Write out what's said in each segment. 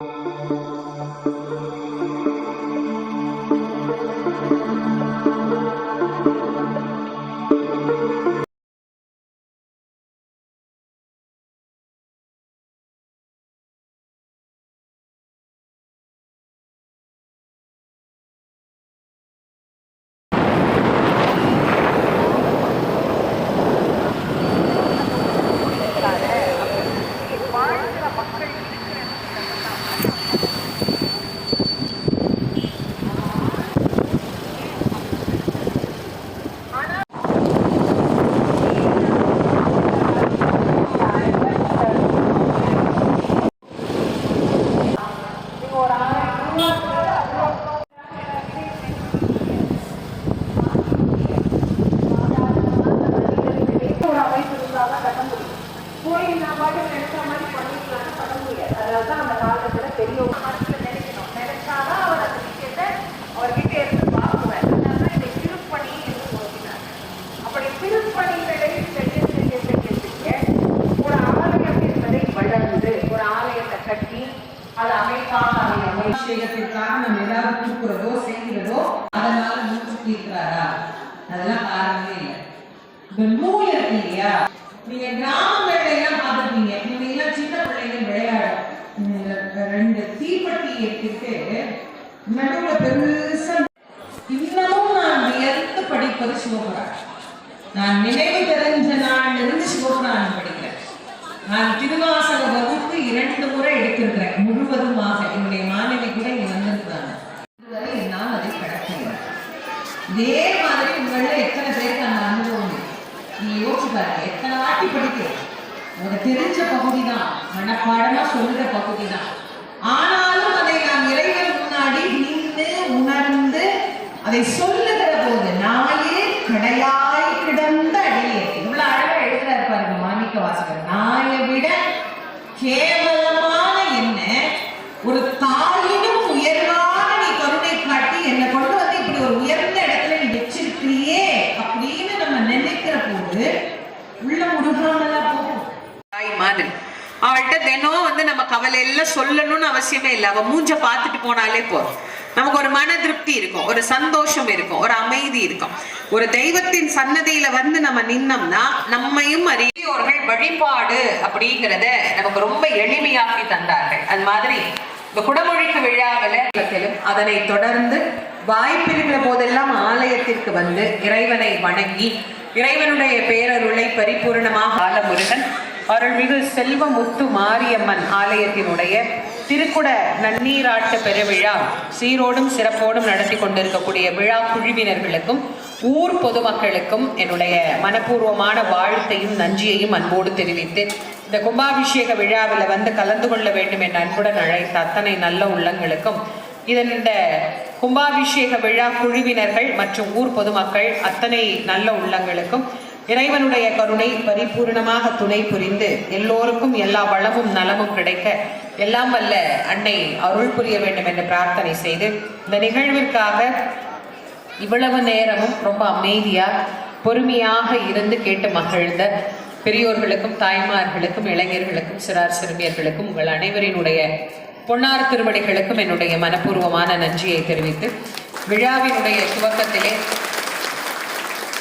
ஒரு அபிஷேகத்திற்காக நம்ம ஏதாவது தூக்குறதோ செய்கிறதோ அதனால மூச்சு தீர்க்கிறாரா அதெல்லாம் காரணமே இல்லை. இந்த நூல் இருக்கு இல்லையா? நீங்க கிராமங்கள்ல எல்லாம் பார்த்துருக்கீங்க நீங்க எல்லாம் சின்ன பிள்ளைங்க விளையாட ரெண்டு தீப்பெட்டி எடுத்துட்டு நடுவுல பெருசா இன்னமும் நான் வியர்த்து படிப்பது சிவபுராணம். நான் நினைவு தெரிஞ்ச நாள்ல இருந்து சிவபுராணம் படிக்கிறேன். நான் திருவாசக வகுப்பு இரண்டு முறை எடுத்திருக்கிறேன். முழுவதுமாக என்னுடைய மாணவி கூட இங்க வந்திருக்கிறாங்க இதுவரை என்னால் அதை கடக்க இல்லை இதே மாதிரி உங்கள எத்தனை பேருக்கு அந்த அனுபவம் நீ யோசிச்சு பாருங்க எத்தனை வாட்டி படிக்கிறோம்? உனக்கு தெரிஞ்ச பகுதி தான் மனப்பாடமா சொல்ற பகுதி தான் ஆனாலும் அதை நாம் இறைவன் முன்னாடி நின்று உணர்ந்து அதை சொல்லுகிற போது நாயே கடையாய் கிடந்த அடியே. இவ்வளவு அழகா எழுதுறாரு பாருங்க மாணிக்க வாசகர் நாயை விட கே என்ன ஒரு தாயினும் உயர்வான நீ கருணை காட்டி என்னை கொண்டு வந்து இப்படி ஒரு உயர்ந்த இடத்துல நீ வச்சிருக்கிறியே அப்படின்னு நம்ம நினைக்கிற போது உள்ள முருகாமலாம் போகும் தாய் மாதிரி அவள்கிட்ட தினம் அவளை எல்லாம் சொல்லணும்னு அவசியமே இல்லை. அவள் மூஞ்ச பார்த்துட்டு போனாலே போதும். நமக்கு ஒரு மன திருப்தி இருக்கும். ஒரு சந்தோஷம் இருக்கும். ஒரு அமைதி இருக்கும். ஒரு தெய்வத்தின் சன்னதியில வந்து நம்ம நின்னோம்னா நம்மையும் அறியோர்கள் வழிபாடு அப்படிங்கிறத நமக்கு ரொம்ப எளிமையாக்கி தந்தார்கள். அது மாதிரி இந்த குடமொழிக்கு விழாவிலும் அதனை தொடர்ந்து வாய்ப்பிருக்கிற போதெல்லாம் ஆலயத்திற்கு வந்து இறைவனை வணங்கி இறைவனுடைய பேரருளை பரிபூர்ணமாக ஆலமுருகன் அருள்மிகு செல்வமுத்து மாரியம்மன் ஆலயத்தினுடைய திருக்குட நன்னீராட்டு பெருவிழா சீரோடும் சிறப்போடும் நடத்தி கொண்டிருக்கக்கூடிய விழா குழுவினர்களுக்கும் ஊர் பொதுமக்களுக்கும் என்னுடைய மனப்பூர்வமான வாழ்த்தையும் நன்றியையும் அன்போடு தெரிவித்து இந்த கும்பாபிஷேக விழாவில் வந்து கலந்து கொள்ள வேண்டும் என் அன்புடன் அழைத்த அத்தனை நல்ல உள்ளங்களுக்கும் இதன் இந்த கும்பாபிஷேக விழா குழுவினர்கள் மற்றும் ஊர் பொதுமக்கள் அத்தனை நல்ல உள்ளங்களுக்கும் இறைவனுடைய கருணை பரிபூர்ணமாக துணை புரிந்து எல்லோருக்கும் எல்லா வளமும் நலமும் கிடைக்க எல்லாம் வல்ல அன்னை அருள் புரிய வேண்டும் என்று பிரார்த்தனை செய்து இந்த நிகழ்விற்காக இவ்வளவு நேரமும் ரொம்ப அமைதியாக பொறுமையாக இருந்து கேட்டு மகிழ்ந்த பெரியோர்களுக்கும் தாய்மார்களுக்கும் இளைஞர்களுக்கும் சிறார் சிறுமியர்களுக்கும் உங்கள் அனைவரினுடைய பொன்னார் திருவடிகளுக்கும் என்னுடைய மனப்பூர்வமான நன்றியை தெரிவித்து விழாவினுடைய துவக்கத்திலே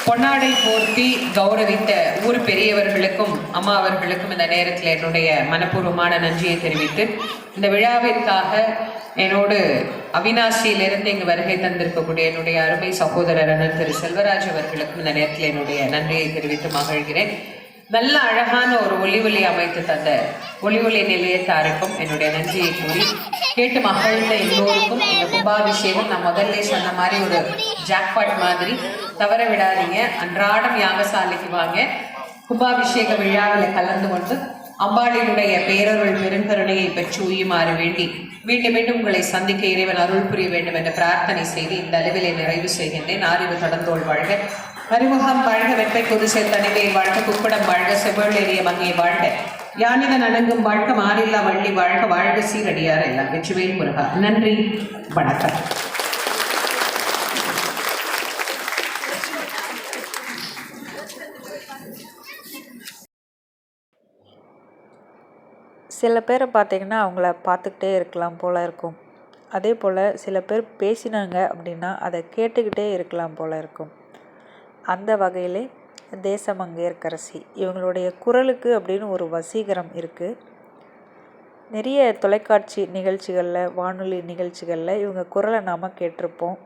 பொன்னாடை போர்த்தி கௌரவித்த ஊர் பெரியவர்களுக்கும் அம்மா அவர்களுக்கும் இந்த நேரத்தில் என்னுடைய மனப்பூர்வமான நன்றியை தெரிவித்து இந்த விழாவிற்காக என்னோடு அவினாசியிலிருந்து இங்கு வருகை தந்திருக்கக்கூடிய என்னுடைய அருமை சகோதரர் அண்ணன் திரு செல்வராஜ் அவர்களுக்கும் இந்த நேரத்தில் என்னுடைய நன்றியை தெரிவித்து மகிழ்கிறேன். நல்ல அழகான ஒரு ஒலி ஒலி அமைத்து தந்த ஒலி ஒலி நிலையத்தாருக்கும் என்னுடைய நன்றியை கூறி கேட்டு மகிழ்ந்த எல்லோருக்கும் இந்த கும்பாபிஷேகம் நான் முதல்ல சொன்ன மாதிரி ஒரு ஜாக்பாட் மாதிரி. தவற விடாதீங்க. அன்றாடம் யாகசாலைக்கு வாங்க. கும்பாபிஷேக விழாவில் கலந்து கொண்டு அம்பாளினுடைய பேரருள் பெருங்கருணையை பெற்று உயுமாறு வேண்டி மீண்டும் மீண்டும் உங்களை சந்திக்க இறைவன் அருள் புரிய வேண்டும் என்ற பிரார்த்தனை செய்து இந்த அளவிலே நிறைவு செய்கின்றேன். ஆறிவு தொடர்ந்தோள் வாழ்க. அறிமுகம் வாழ்க வெப்பை கொதிசை தனிவை வாழ்க குப்படம் வாழ்க செவ்வழேறிய மங்கை வாழ்க. யானிதன் அணங்கும் வாழ்க மாறில்லா வள்ளி வாழ்க வாழ்க சீரடியார் எல்லாம். வெற்றிவேல் முருகா. நன்றி வணக்கம். சில பேரை பார்த்தீங்கன்னா அவங்கள பார்த்துக்கிட்டே இருக்கலாம் போல் இருக்கும். அதே போல் சில பேர் பேசினாங்க அப்படின்னா அதை கேட்டுக்கிட்டே இருக்கலாம் போல் இருக்கும். அந்த வகையிலே தேசமங்கையர்க்கரசி இவங்களுடைய குரலுக்கு அப்படின்னு ஒரு வசீகரம் இருக்குது நிறைய தொலைக்காட்சி நிகழ்ச்சிகளில் வானொலி நிகழ்ச்சிகளில் இவங்க குரலை நாம் கேட்டிருப்போம்.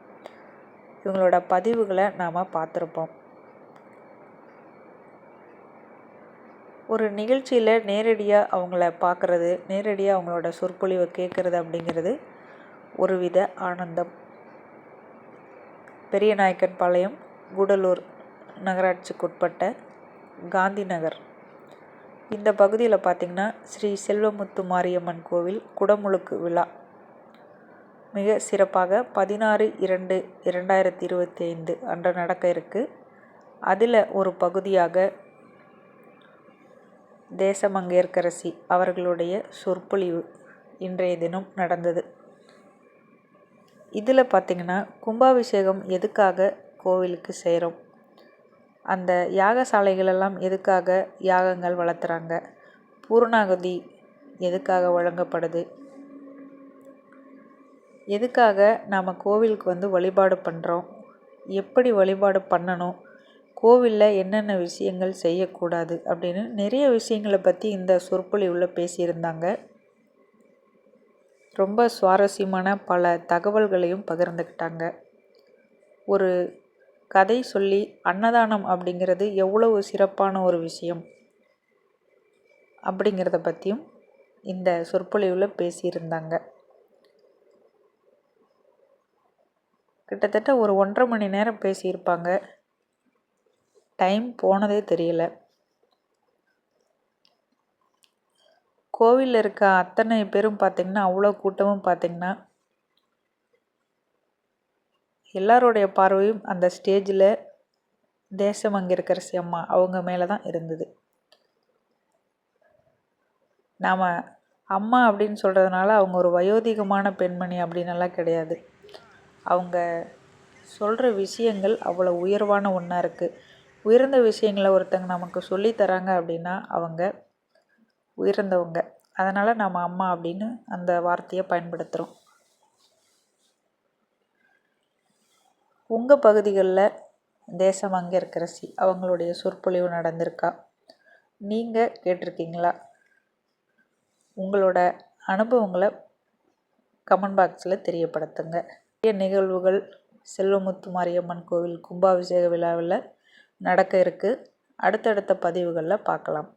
இவங்களோட பதிவுகளை நாம் பார்த்துருப்போம். ஒரு நிகழ்ச்சியில் நேரடியாக அவங்கள பார்க்குறது நேரடியாக அவங்களோட சொற்பொழிவை கேட்குறது அப்படிங்கிறது ஒரு வித ஆனந்தம். பெரியநாயக்கன் பாளையம் கூடலூர். நகராட்சிக்குட்பட்ட காந்தி நகர் இந்த பகுதியில் பார்த்திங்கன்னா ஸ்ரீ செல்வமுத்து மாரியம்மன் கோவில் குடமுழுக்கு விழா. மிக சிறப்பாக பதினாறு இரண்டு இரண்டாயிரத்தி இருபத்தி ஐந்து அன்று நடக்க இருக்குது அதில் ஒரு பகுதியாக தேசமங்கேற்கரசி அவர்களுடைய சொற்பொழிவு இன்றைய தினம் நடந்தது. இதில் பார்த்திங்கன்னா கும்பாபிஷேகம் எதுக்காக கோவிலுக்கு செய்கிறோம் அந்த யாகசாலைகளெல்லாம் எதுக்காக யாகங்கள் வளர்த்துறாங்க? பூர்ணாகதி எதுக்காக வழங்கப்படுது? எதுக்காக நாம் கோவிலுக்கு வந்து வழிபாடு பண்ணுறோம் எப்படி வழிபாடு பண்ணணும்? கோவிலில் என்னென்ன விஷயங்கள் செய்யக்கூடாது? அப்படின்னு நிறைய விஷயங்களை பற்றி இந்த சொற்பொழிவில் பேசியிருந்தாங்க. ரொம்ப சுவாரஸ்யமான பல தகவல்களையும் பகிர்ந்துக்கிட்டாங்க. ஒரு கதை சொல்லி அன்னதானம் அப்படிங்கிறது எவ்வளவு சிறப்பான ஒரு விஷயம் அப்படிங்கிறத பற்றியும் இந்த சொற்பொழிவில் பேசியிருந்தாங்க. கிட்டத்தட்ட ஒரு ஒன்றரை மணி நேரம் பேசியிருப்பாங்க. டைம் போனதே தெரியல. கோவிலில் இருக்க அத்தனை பேரும் பார்த்திங்கன்னா அவ்வளோ கூட்டமும் பார்த்திங்கன்னா எல்லாருடைய பார்வையும் அந்த ஸ்டேஜில் தேசம் அங்கே இருக்கிற அம்மா அவங்க மேலே தான் இருந்தது. நாம் அம்மா அப்படின்னு சொல்கிறதுனால அவங்க ஒரு வயோதிகமான பெண்மணி அப்படின்னலாம் கிடையாது. அவங்க சொல்கிற விஷயங்கள் அவ்வளோ உயர்வான ஒன்றா இருக்குது உயர்ந்த விஷயங்களை ஒருத்தங்க நமக்கு சொல்லித்தராங்க அப்படின்னா அவங்க உயர்ந்தவங்க. அதனால் நம்ம அம்மா அப்படின்னு அந்த வார்த்தையை பயன்படுத்துகிறோம் உங்கள் பகுதிகளில் தேசம் அங்கே இருக்கிறசி அவங்களுடைய சொற்பொழிவு நடந்திருக்கா? நீங்கள் கேட்டிருக்கீங்களா? உங்களோட அனுபவங்களை கமெண்ட் பாக்ஸில் தெரியப்படுத்துங்க. நிறைய நிகழ்வுகள் செல்வமுத்து மாரியம்மன் கோவில் கும்பாபிஷேக விழாவில் நடக்க இருக்குது அடுத்தடுத்த பதிவுகளில் பார்க்கலாம்.